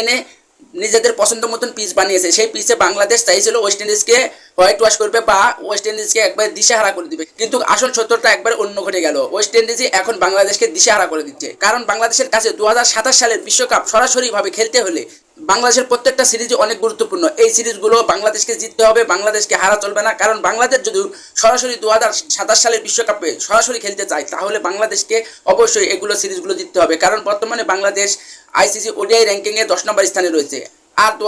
এনে নিজেদের পছন্দ মতন পিচ বানিয়েছে। সেই পিচে বাংলাদেশ চাইছিল ওয়েস্ট ইন্ডিজকে হোয়াইট ওয়াশ করবে বা ওয়েস্ট ইন্ডিজকে একবার দিশেহারা করে দিবে। কিন্তু আসল সত্যটা একবার অন্য ঘটে গেল। ওয়েস্ট ইন্ডিজই এখন বাংলাদেশকে দিশেহারা করে দিচ্ছে। কারণ বাংলাদেশের কাছে দু হাজার সাতাশ সালের বিশ্বকাপ সরাসরিভাবে খেলতে হলে বাংলাদেশের প্রত্যেকটা সিরিজই অনেক গুরুত্বপূর্ণ। এই সিরিজগুলো বাংলাদেশকে জিততে হবে, বাংলাদেশকে হারা চলবে না। কারণ বাংলাদেশ যদি সরাসরি দু সাতাশ সালের বিশ্বকাপে সরাসরি খেলতে চায়, তাহলে বাংলাদেশকে অবশ্যই এগুলো সিরিজগুলো জিততে হবে। কারণ বর্তমানে বাংলাদেশ আইসিসি ওডিআই র্যাঙ্কিংয়ে দশ নম্বর স্থানে রয়েছে। আর দু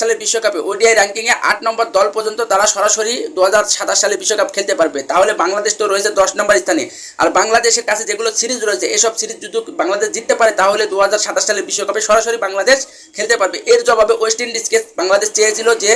সালে বিশ্বকাপে ওডিআই র্যাঙ্কিংয়ে আট নম্বর দল পর্যন্ত তারা সরাসরি দু হাজার সাতাশ সালে বিশ্বকাপ খেলতে পারবে। তাহলে বাংলাদেশ তো রয়েছে দশ নম্বর স্থানে। আর বাংলাদেশের কাছে যেগুলো সিরিজ রয়েছে, এসব সিরিজ যদি বাংলাদেশ জিততে পারে, তাহলে দুহাজার সাতাশ সালে বিশ্বকাপে সরাসরি বাংলাদেশ খেলতে পারবে। এর জবাবে ওয়েস্ট ইন্ডিজকে বাংলাদেশ চেয়েছিল যে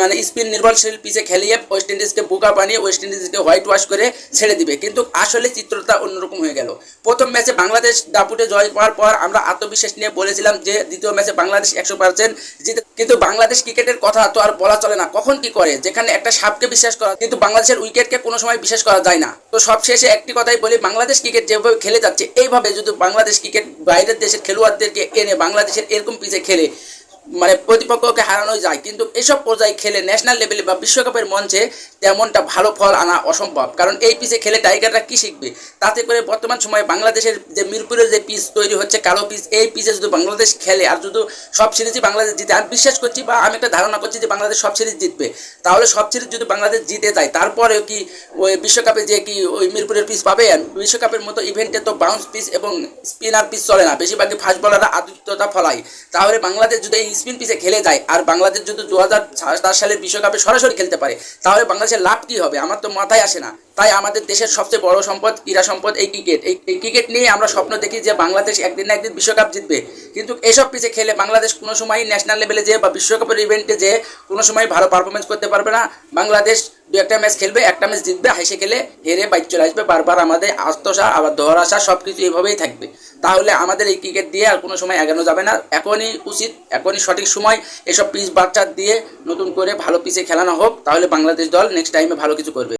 মানে স্পিন নির্ভরশীল পিচে খেলিয়ে ওয়েস্ট ইন্ডিজকে বোকা বানিয়ে ওয়েস্ট ইন্ডিজকে হোয়াইট ওয়াশ করে ছেড়ে দিবে। কিন্তু আসলে চিত্রটা অন্যরকম হয়ে গেল। প্রথম ম্যাচে বাংলাদেশ দাপুটে জয় পাওয়ার পর আমরা আত্মবিশ্বাস নিয়ে বলেছিলাম যে, দ্বিতীয় ম্যাচে বাংলাদেশ একশো পার্সেন্ট জিতে কিন্তু বাংলাদেশ ক্রিকেটের কথা তো আর বলা চলে না। কখন কি করে? যেখানে একটা সাপকে বিশ্বাস করা কিন্তু বাংলাদেশের উইকেটকে কোনো সময় বিশ্বাস করা যায় না। তো সব শেষে একটি কথাই বলি, বাংলাদেশ ক্রিকেট যেভাবে খেলে যাচ্ছে, এইভাবে যদি বাংলাদেশ ক্রিকেট বাইরের দেশের খেলোয়াড়দেরকে এনে বাংলাদেশের এরকম পিচে খেলে মানে প্রতিপক্ষকে হারানো যায়। কিন্তু এসব পর্যায়ে খেলে ন্যাশনাল লেভেলে বা বিশ্বকাপের মঞ্চে তেমনটা ভালো ফল আনা অসম্ভব। কারণ এই পিচে খেলে টাইগাররা কি শিখবে? তাতে করে বর্তমান সময়ে বাংলাদেশের যে মিরপুরের যে পিচ তৈরি হচ্ছে, কালো পিচ এই পিচে যদি বাংলাদেশ খেলে আর যদি সব সিরিজই বাংলাদেশ জিতে। আমি বিশ্বাস করছি বা আমি একটা ধারণা করছি যে বাংলাদেশ সব সিরিজ জিতবে। তাহলে সব সিরিজ যদি বাংলাদেশ জিতে যায়, তারপরেও কি ওই বিশ্বকাপে যে কি ওই মিরপুরের পিচ পাবে? বিশ্বকাপের মতো ইভেন্টে তো বাউন্স পিচ এবং স্পিনার পিচ চলে না। বেশিরভাগই ফাস্ট বলাররা আদিত্যতা ফলায় তাহলে বাংলাদেশ যদি এই স্পিন পিচে খেলে যায়, আর বাংলাদেশ যদি দু হাজার সালের বিশ্বকাপে সরাসরি খেলতে পারে, তাহলে বাংলাদেশের লাভ কী হবে? আমার তো মাথায় আসে না। তাই আমাদের দেশের সবচেয়ে বড় সম্পদ, ক্রীড়া সম্পদ এই ক্রিকেট। এই ক্রিকেট নিয়ে আমরা স্বপ্ন দেখি যে বাংলাদেশ একদিন না একদিন বিশ্বকাপ জিতবে। কিন্তু এসব পিছে খেলে বাংলাদেশ কোনো সময় ন্যাশনাল লেভেলে যেয়ে বা বিশ্বকাপের ইভেন্টে যেয়ে কোনো সময় ভালো পারফরমেন্স করতে পারবে না। বাংলাদেশ দু একটা ম্যাচ খেলবে, একটা ম্যাচ জিতবে, হেসে খেলে হেরে বাইক চলে আসবে। বারবার আমাদের আত্মসা আবার দর আসা সব কিছু এভাবেই থাকবে। তাহলে আমাদের এই ক্রিকেট দিয়ে আর কোনো সময় এগানো যাবে না। এখনই উচিত, এখনই সঠিক সময় এসব পিচ বাচ্চা দিয়ে নতুন করে ভালো পিচে খেলানো হোক। তাহলে বাংলাদেশ দল নেক্সট টাইমে ভালো কিছু করবে।